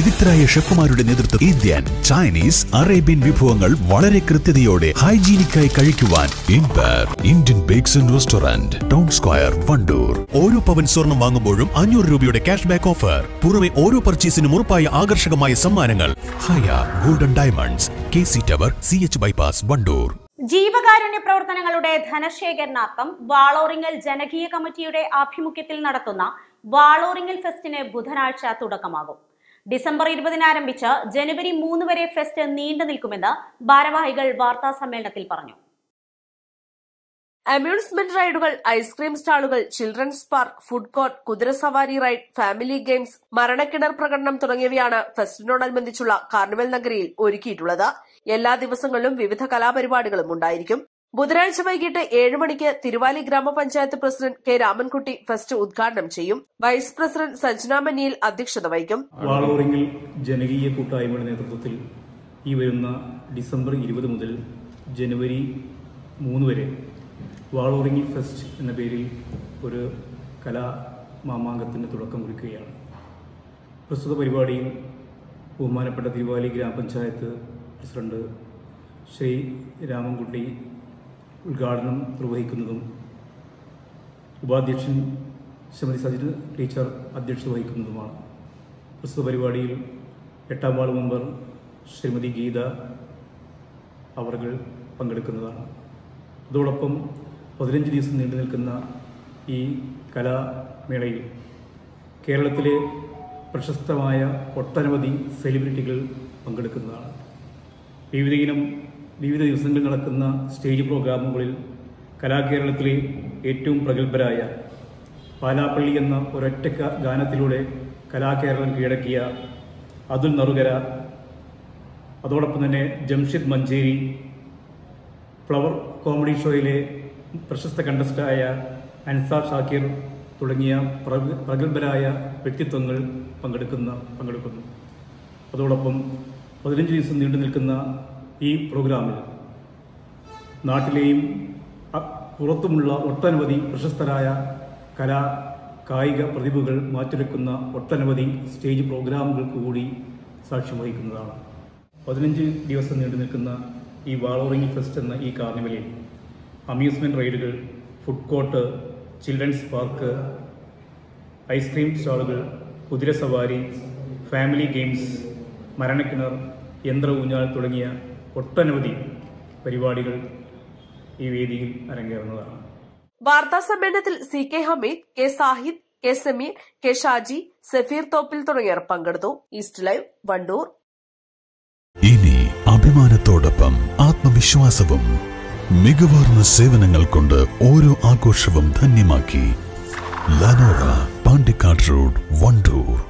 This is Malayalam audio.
വിദഗ്ധരായ ഷെഫുമാരുടെ നേതൃത്വം ഇന്ത്യൻ ചൈനീസ് അറേബ്യൻ വിഭവങ്ങൾ വളരെ കൃത്യതയോടെ ഹൈജീനിക്കായി കഴിക്കുവാൻ Indian bakes and restaurant town square Wandoor. ഓരോ പവൻ സ്വർണം വാങ്ങുമ്പോഴും അഞ്ഞൂറ് രൂപയുടെ ക്യാഷ് ബാക്ക് ഓഫർ. പുറമെ ഓരോ പർച്ചേസിനും ഉറപ്പായ ആകർഷകമായ സമ്മാനങ്ങൾ. Haya golden diamonds K C tower C H bypass Wandoor. ജീവകാരുണ്യ പ്രവർത്തനങ്ങളുടെ ധനശേഖരണാർത്ഥം വാളോറിങ്ങൽ ജനകീയ കമ്മിറ്റിയുടെ ആഭിമുഖ്യത്തിൽ നടത്തുന്ന വാളോറിങ്ങൽ ഫെസ്റ്റിന് ബുധനാഴ്ച തുടക്കമാകും. ഡിസംബർ ഇരുപതിന് ആരംഭിച്ച ജനുവരി മൂന്ന് വരെ ഫെസ്റ്റ് നീണ്ടു നിൽക്കുമെന്ന് ഭാരവാഹികൾ വാർത്താ സമ്മേളനത്തിൽ പറഞ്ഞു. അമ്യൂസ്മെന്റ് റൈഡുകൾ ഐസ്ക്രീം സ്റ്റാളുകൾ ചിൽഡ്രൻസ് പാർക്ക് ഫുഡ് കോർട്ട് കുതിരസവാരി റൈഡ് ഫാമിലി ഗെയിംസ് മരണക്കിണർ പ്രകടനം തുടങ്ങിയവയാണ് ഫെസ്റ്റിനോടനുബന്ധിച്ചുള്ള കാർണിവൽ നഗരിയിൽ ഒരുക്കിയിട്ടുള്ളത്. എല്ലാ ദിവസങ്ങളിലും വിവിധ കലാപരിപാടികളും ഉണ്ടായിരിക്കും. ബുധനാഴ്ച വൈകിട്ട് ഏഴ് മണിക്ക് തിരുവാലി ഗ്രാമപഞ്ചായത്ത് പ്രസിഡന്റ് കെ രാമൻകുട്ടി ഫെസ്റ്റ് ഉദ്ഘാടനം ചെയ്യും. വൈസ് പ്രസിഡന്റ് സജ്ന മനിയിൽ അധ്യക്ഷത വഹിക്കും. വാളോറിങ്ങിൽ ജനകീയ കൂട്ടായ്മയുടെ നേതൃത്വത്തിൽ ഈ വരുന്ന ഡിസംബർ ഇരുപത് മുതൽ ജനുവരി മൂന്ന് വരെ വാളോറിങ്ങിൽ ഫെസ്റ്റ് എന്ന പേരിൽ ഒരു കലാ മാമാങ്കത്തിന് തുടക്കം കുറിക്കുകയാണ്. പ്രസ്തുത പരിപാടിയിൽ ബഹുമാനപ്പെട്ട തിരുവാലി ഗ്രാമപഞ്ചായത്ത് പ്രസിഡന്റ് ശ്രീ രാമൻകുട്ടി ഉദ്ഘാടനം നിർവഹിക്കുന്നതും ഉപാധ്യക്ഷൻ ശ്രീമതി സജിത് ടീച്ചർ അധ്യക്ഷത വഹിക്കുന്നതുമാണ്. പ്രസ്തുത പരിപാടിയിൽ എട്ടാം വാർഡ് മെമ്പർ ശ്രീമതി ഗീത അവർകൾ പങ്കെടുക്കുന്നതാണ്. അതോടൊപ്പം പതിനഞ്ച് ദിവസം നീണ്ടു നിൽക്കുന്ന ഈ കലാമേളയിൽ കേരളത്തിലെ പ്രശസ്തമായ ഒട്ടനവധി സെലിബ്രിറ്റികൾ പങ്കെടുക്കുന്നതാണ്. വിവിധ ഇനം വിവിധ ദിവസങ്ങളിൽ നടക്കുന്ന സ്റ്റേജ് പ്രോഗ്രാമുകളിൽ കലാകേരളത്തിലെ ഏറ്റവും പ്രഗത്ഭരായ പാലാപ്പള്ളി എന്ന ഒരൊറ്റ ഗാനത്തിലൂടെ കലാകേരളം കീഴടക്കിയ അതുൽ നറുകര അതോടൊപ്പം തന്നെ ജംഷിദ് മഞ്ചേരി ഫ്ലവർ കോമഡി ഷോയിലെ പ്രശസ്ത കണ്ടസ്റ്റായ അൻസാർ ഷാക്കിർ തുടങ്ങിയ പ്രഗ- പ്രഗത്ഭരായ വ്യക്തിത്വങ്ങൾ പങ്കെടുക്കുന്ന പങ്കെടുക്കുന്നു. അതോടൊപ്പം പതിനഞ്ച് ദിവസം നീണ്ടു നിൽക്കുന്ന ഈ പ്രോഗ്രാമിൽ നാട്ടിലെയും പുറത്തുമുള്ള ഒട്ടനവധി പ്രശസ്തരായ കലാ കായിക പ്രതിഭകൾ മാറ്റുരക്കുന്ന ഒട്ടനവധി സ്റ്റേജ് പ്രോഗ്രാമുകൾക്ക് കൂടി സാക്ഷ്യം വഹിക്കുന്നതാണ്. പതിനഞ്ച് ദിവസം നീണ്ടു നിൽക്കുന്ന ഈ വാളോറിംഗ് ഫെസ്റ്റ് എന്ന ഈ കാർണിവലിൽ amusement റൈഡുകൾ food court children's park ice cream സ്റ്റാളുകൾ കുതിര സവാരി ഫാമിലി ഗെയിംസ് മരണക്കിണർ യന്ത്ര ഊഞ്ഞാൽ തുടങ്ങിയ ഒട്ടനവധി പരിപാടികൾ ഈ വേദിയിൽ അരങ്ങേറുന്നതാണ്. വാർത്താ സമ്മേളനത്തിൽ C K Hameed K Sahid K Sameer K Shaji Safeer Thoppil തുടങ്ങിയവർ പങ്കെടുത്തു. East live Wandoor. ഇനി അഭിമാനത്തോടൊപ്പം ആത്മവിശ്വാസവും മികവാർന്ന സേവനങ്ങൾ കൊണ്ട് ഓരോ ആഘോഷവും ധന്യമാക്കി. ലനോറ പാണ്ടിക്കാട് റോഡ് വണ്ടൂർ